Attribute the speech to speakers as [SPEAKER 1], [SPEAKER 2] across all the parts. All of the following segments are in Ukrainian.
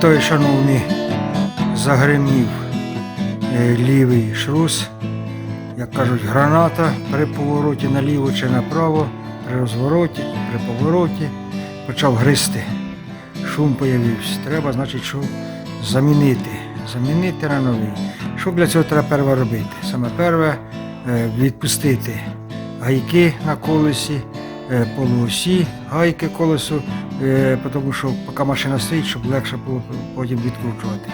[SPEAKER 1] Вітаю, шановні, загримів е, лівий шрус, як кажуть, граната при повороті наліво чи направо, при розвороті, при повороті почав гристи. Шум появився. Треба, значить, що замінити. Замінити на новий. Що для цього треба перше робити? Саме перше е, відпустити гайки на колесі, полуосі, гайки колесу, е, тому що поки машина стоїть, щоб легше було потім відкручувати.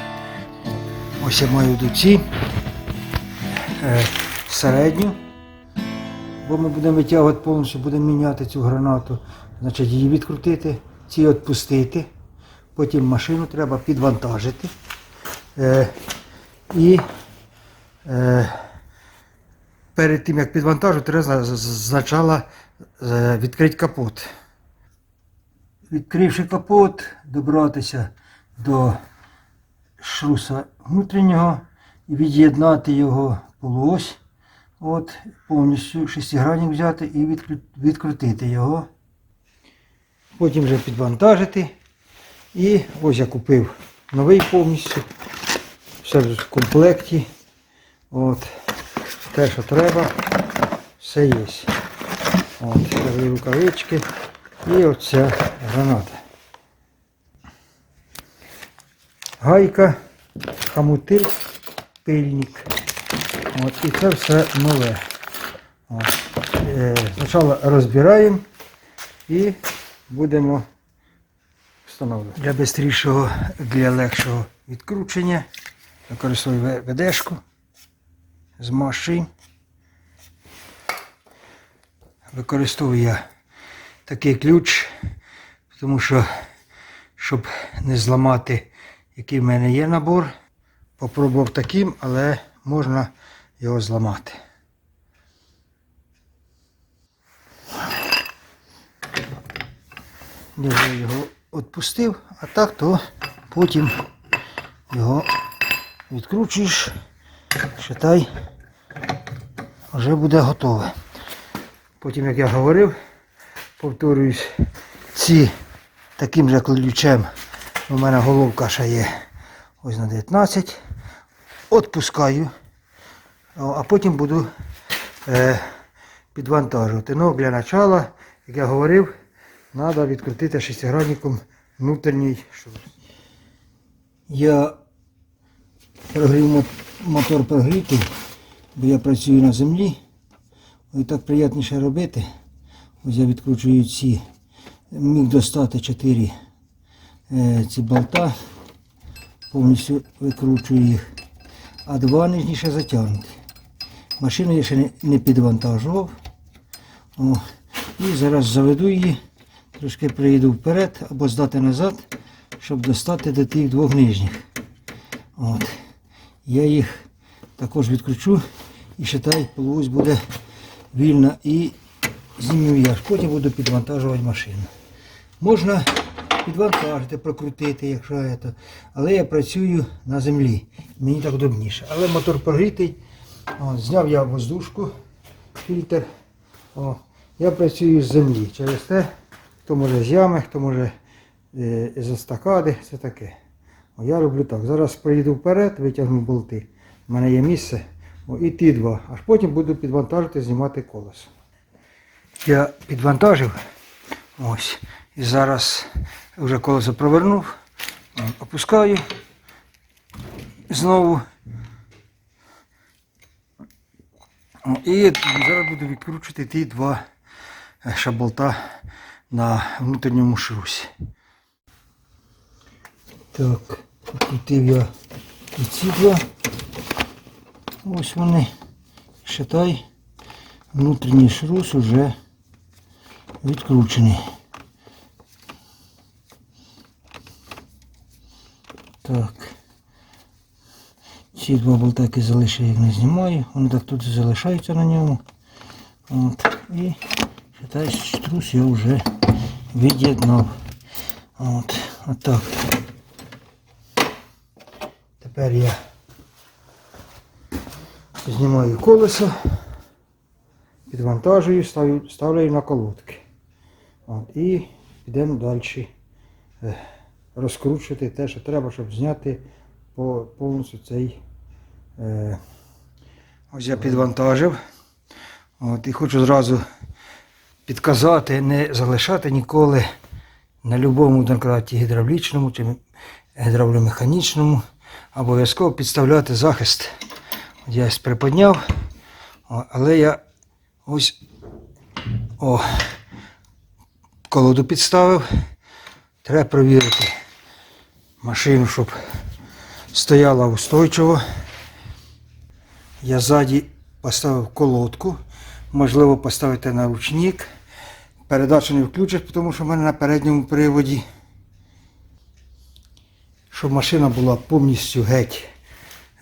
[SPEAKER 1] Ось я маю дуці е, середню, бо ми будемо витягувати повністю, будемо міняти цю гранату, значить її відкрутити, ці відпустити. Потім машину треба підвантажити. Е, і е, перед тим як підвантажувати, треба спочатку е, відкрити капот. Відкривши капот, добратися до шруса внутрішнього і від'єднати його полуось. От, повністю шестигранник взяти і відкру- відкрутити його. Потім вже підвантажити. І ось я купив новий повністю. Все в комплекті. От. Те, що треба, все є. От, рукавички і оця граната. Гайка, хамути, пильник. От, і це все нове. От. Е, спочатку розбираємо і будемо встановлювати. Для швидшого, для легшого відкручення використовую ведешку з машин. Використовую я такий ключ, тому що, щоб не зламати, який в мене є набор, попробував таким, але можна його зламати. Я його відпустив, а так то потім його відкручуєш, считай, вже буде готове. Потім, як я говорив, повторююсь, ці таким же ключем, у мене головка ще є ось на 19, відпускаю, О, а потім буду е, підвантажувати. Ну, для начала, як я говорив, треба відкрутити шестигранником внутрішній шрус. Я прогрів мотор прогрітий, бо я працюю на землі. І так приємніше робити. Ось я відкручую ці. Міг достати 4 е, ці болта, повністю викручую їх, а два нижні ще затягнуті. Машину я ще не, не підвантажував. О, і зараз заведу її, трошки приїду вперед або здати назад, щоб достати до тих двох нижніх. От. Я їх також відкручу і считай, полуось буде вільна і зніму я. Потім буду підвантажувати машину. Можна підвантажити, прокрутити, якщо це. Але я працюю на землі. Мені так удобніше. Але мотор прогрітий. О, зняв я воздушку, фільтр. О, я працюю з землі. Через те, хто може з ями, хто може е, з естакади, це таке. Я роблю так. Зараз проїду вперед, витягну болти. У мене є місце. О, і ті два. Аж потім буду підвантажити, знімати колесо. Я підвантажив. Ось. І зараз вже колесо провернув. Опускаю. Знову. О, І зараз буду відкручувати ті два е, шаболта на внутрішньому шрусі. Так, покрутив я і ці два. Ось вони. Считай, внутрішній шрус уже відкручений. Так. Ці два болтики залишив, як не знімаю. Вони так тут залишаються на ньому. От. І считай, штрус я вже від'єднав. От. Отак. Тепер я знімаю колесо, підвантажую, ставлю, на колодки. От, і підемо далі е, розкручувати те, що треба, щоб зняти по- повністю цей. Е, ось я підвантажив. От, і хочу зразу підказати, не залишати ніколи на будь-якому гідравлічному чи гідравломеханічному, обов'язково підставляти захист. Я ось приподняв, але я ось о, колоду підставив. Треба перевірити машину, щоб стояла устойчиво. Я ззаді поставив колодку. Можливо, поставити на ручник. Передачу не включиш, тому що в мене на передньому приводі. Щоб машина була повністю геть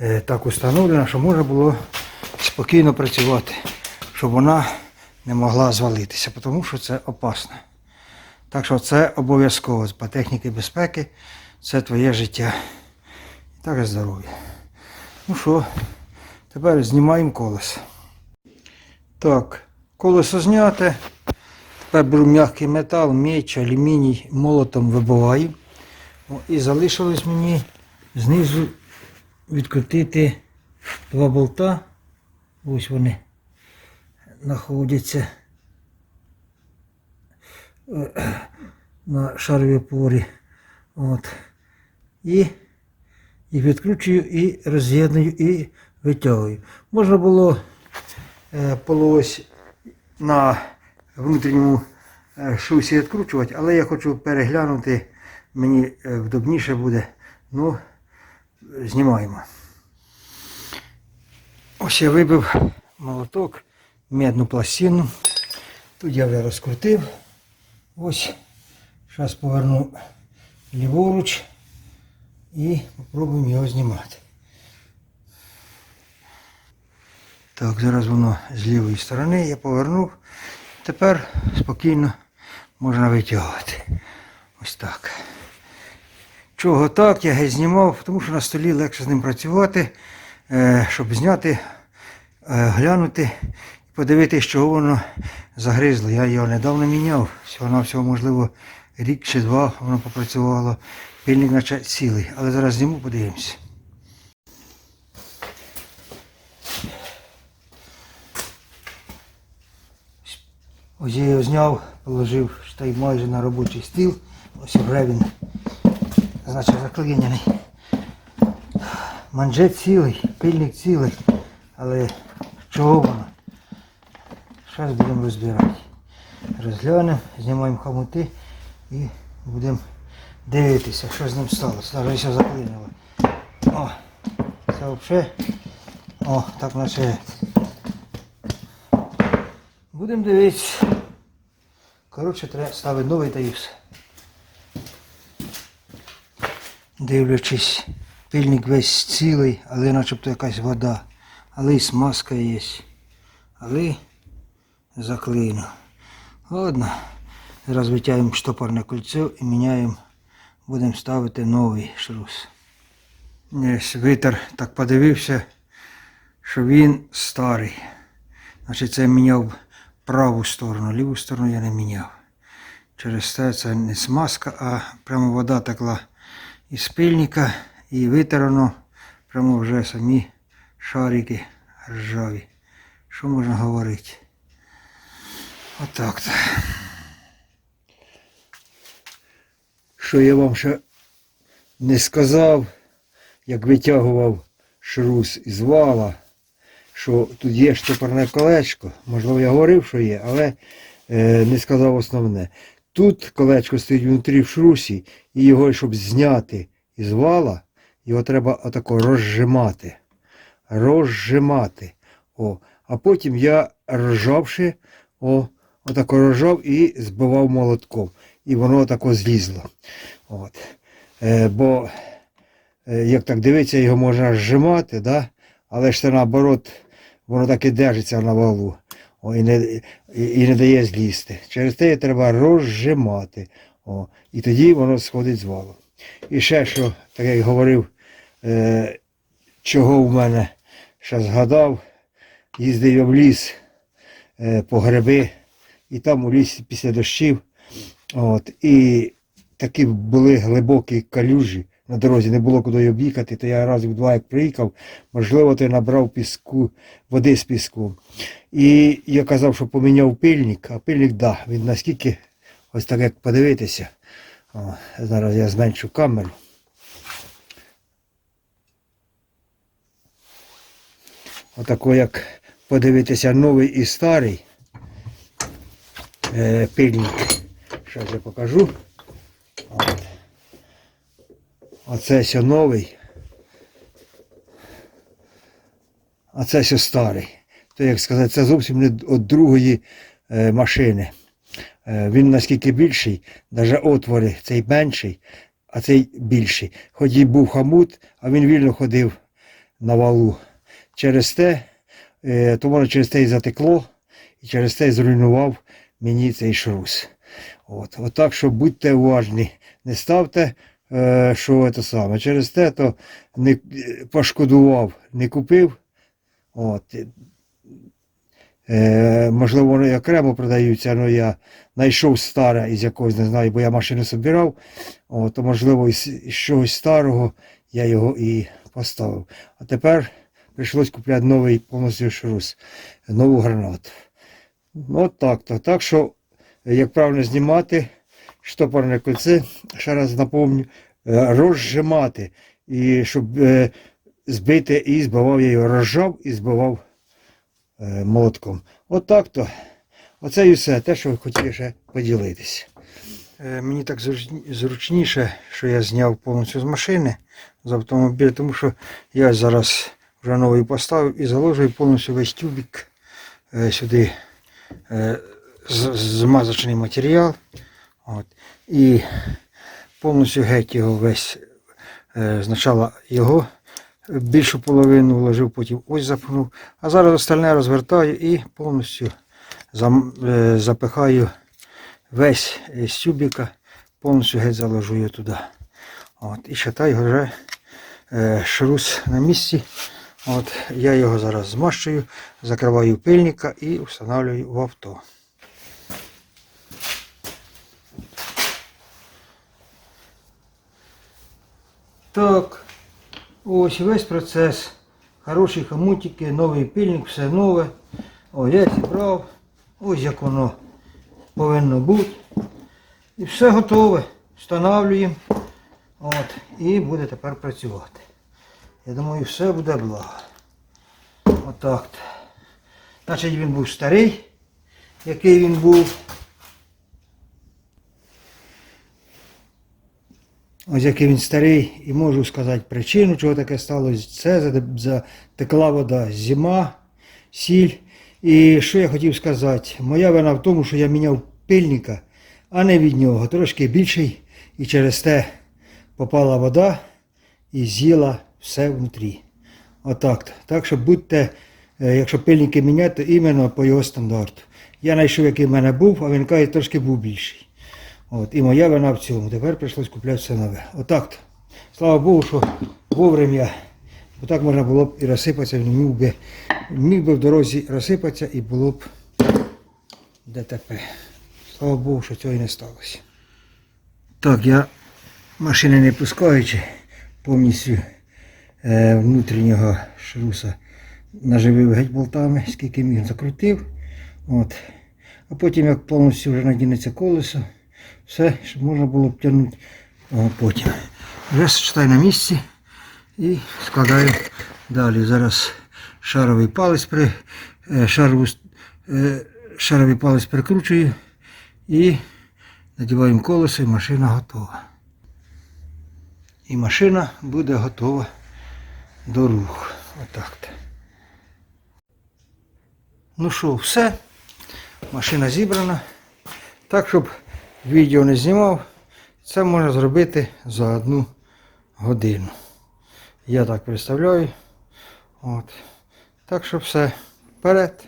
[SPEAKER 1] е, так установлена, щоб можна було спокійно працювати, щоб вона не могла звалитися, тому що це опасно. Так що це обов'язково по техніки безпеки, це твоє життя. І також здоров'я. Ну що, тепер знімаємо колесо. Так, колесо зняте. Тепер беру м'який метал, меч, алюміній, молотом вибиваю. І залишилось мені знизу відкрутити два болта. Ось вони знаходяться е, на шаровій опорі. От. І, і відкручую, і роз'єдную, і витягую. Можна було е, полуось на внутрішньому е, шусі відкручувати, але я хочу переглянути, мені е, вдобніше буде. Ну, знімаємо. Ось я вибив молоток, медну пластину. Тут я вже розкрутив. Ось. Зараз поверну ліворуч і спробуємо його знімати. Так, зараз воно з лівої сторони я повернув. Тепер спокійно можна витягувати. Ось так. Чого так, я геть знімав, тому що на столі легше з ним працювати, е, щоб зняти, е, глянути і подивитися, чого воно загризло. Я його недавно міняв. Всього-навсього, можливо, рік чи два воно попрацювало. Пильник наче цілий. Але зараз зніму, подивимося. Ось я його зняв, положив штай майже на робочий стіл. Ось вже він, значить, заклинений. Манжет цілий, пильник цілий. Але чого воно? Зараз будемо розбирати. Розглянемо, знімаємо хомути і будемо дивитися, що з ним сталося. Навіть все заклинило. О, це взагалі. О, так наче. Будемо дивитися. Коротше, треба ставити новий та. Дивлячись, пильник весь цілий, але начебто якась вода. Але і смазка є. Але заклину. Ладно. Зараз витягуємо штопорне кольцо і міняємо. Будемо ставити новий шрус. Ось витер так подивився, що він старий. Значить, це міняв праву сторону, ліву сторону я не міняв. Через те це не смазка, а прямо вода текла із пильника і витерано прямо вже самі шарики ржаві. Що можна говорити? Отак. то Що я вам ще не сказав, як витягував шрус із вала що тут є штопорне колечко. Можливо, я говорив, що є, але е, не сказав основне. Тут колечко стоїть внутрі в шрусі, і його, щоб зняти із вала, його треба отако розжимати. Розжимати. О. А потім я розжавши, о, отако розжав і збивав молотком. І воно отако злізло. От. Е, бо, е, як так дивиться, його можна зжимати, да? але ж це наоборот, воно так і держиться на валу. О, і, не, і, не дає злізти. Через те треба розжимати. О, і тоді воно сходить з валу. І ще що, так як говорив, е, чого в мене ще згадав, їздив я в ліс е, по гриби, і там у лісі після дощів. От, і такі були глибокі калюжі на дорозі, не було куди об'їхати, то я разів два як приїхав, можливо, я набрав піску, води з піском. І я казав, що поміняв пильник, а пильник, да, він наскільки, ось так як подивитися. О, зараз я зменшу камеру. Отако як подивитися новий і старий е, пильник. Зараз я покажу. От. Оце все новий. А це все старий. То як сказати, це зовсім не від другої е, машини. Е, він наскільки більший, навіть отвори цей менший, а цей більший. Хоч і був хамут, а він вільно ходив на валу. Через те, е, то воно через те і затекло, і через те і зруйнував мені цей шрус. От, от так що будьте уважні, не ставте, що це саме. Через те то не е, пошкодував, не купив. От. Е, можливо, вони окремо продаються, але я знайшов старе із якогось, не знаю, бо я машину собирав, от, то можливо із, із чогось старого я його і поставив. А тепер прийшлось купляти новий повністю шрус, нову гранату. От так то. Так що, як правильно знімати, штопорне кольце, ще раз напомню, е, розжимати, і щоб е, збити і збивав я його, розжав і збивав е, молотком. От так то. Оце і все, те, що хотів ще поділитися. Е, Мені так зручніше, що я зняв повністю з машини з автомобіля, тому що я зараз вже новий поставив і заложую повністю весь тюбик е, сюди змазочний матеріал. От. І повністю геть його весь е, спочатку його більшу половину вложив, потім ось запхнув. А зараз остальне розвертаю і повністю е, запихаю весь е, з тюбика, повністю геть заложу його туди. От. І считай вже е, шрус на місці. От. Я його зараз змащую, закриваю пильника і встановлюю в авто. Так, ось весь процес. Хороші хомутики, новий пильник, все нове. О, я зібрав. Ось як воно повинно бути. І все готове. Встановлюємо. От. І буде тепер працювати. Я думаю, все буде благо. Отак. то Значить він був старий, який він був. Ось який він старий, і можу сказати причину, чого таке сталося. Це затекла вода, зима, сіль. І що я хотів сказати? Моя вина в тому, що я міняв пильника, а не від нього. Трошки більший. І через те попала вода і з'їла все внутрі. Отак. Так що будьте, е, якщо пильники міняти, іменно по його стандарту. Я знайшов, який в мене був, а він каже, трошки був більший. От, і моя вина в цьому. Тепер прийшлось купляти все нове. Отак. Слава Богу, що вовремя. Бо так можна було б і розсипатися, він міг би, міг би в дорозі розсипатися і було б ДТП. Слава Богу, що цього і не сталося. Так, я машини не пускаючи повністю е, внутрішнього шруса наживив геть болтами, скільки міг закрутив. От. А потім, як повністю вже надінеться колесо, все, щоб можна було б тягнути потім. Вже читай на місці і складаю далі. Зараз шаровий палець при, е, шарову, е, шаровий палець прикручую і надіваємо колесо і машина готова. І машина буде готова до руху. Отак. -то. Ну що, все. Машина зібрана. Так, щоб відео не знімав, це можна зробити за одну годину. Я так представляю. От. Так що все. Вперед.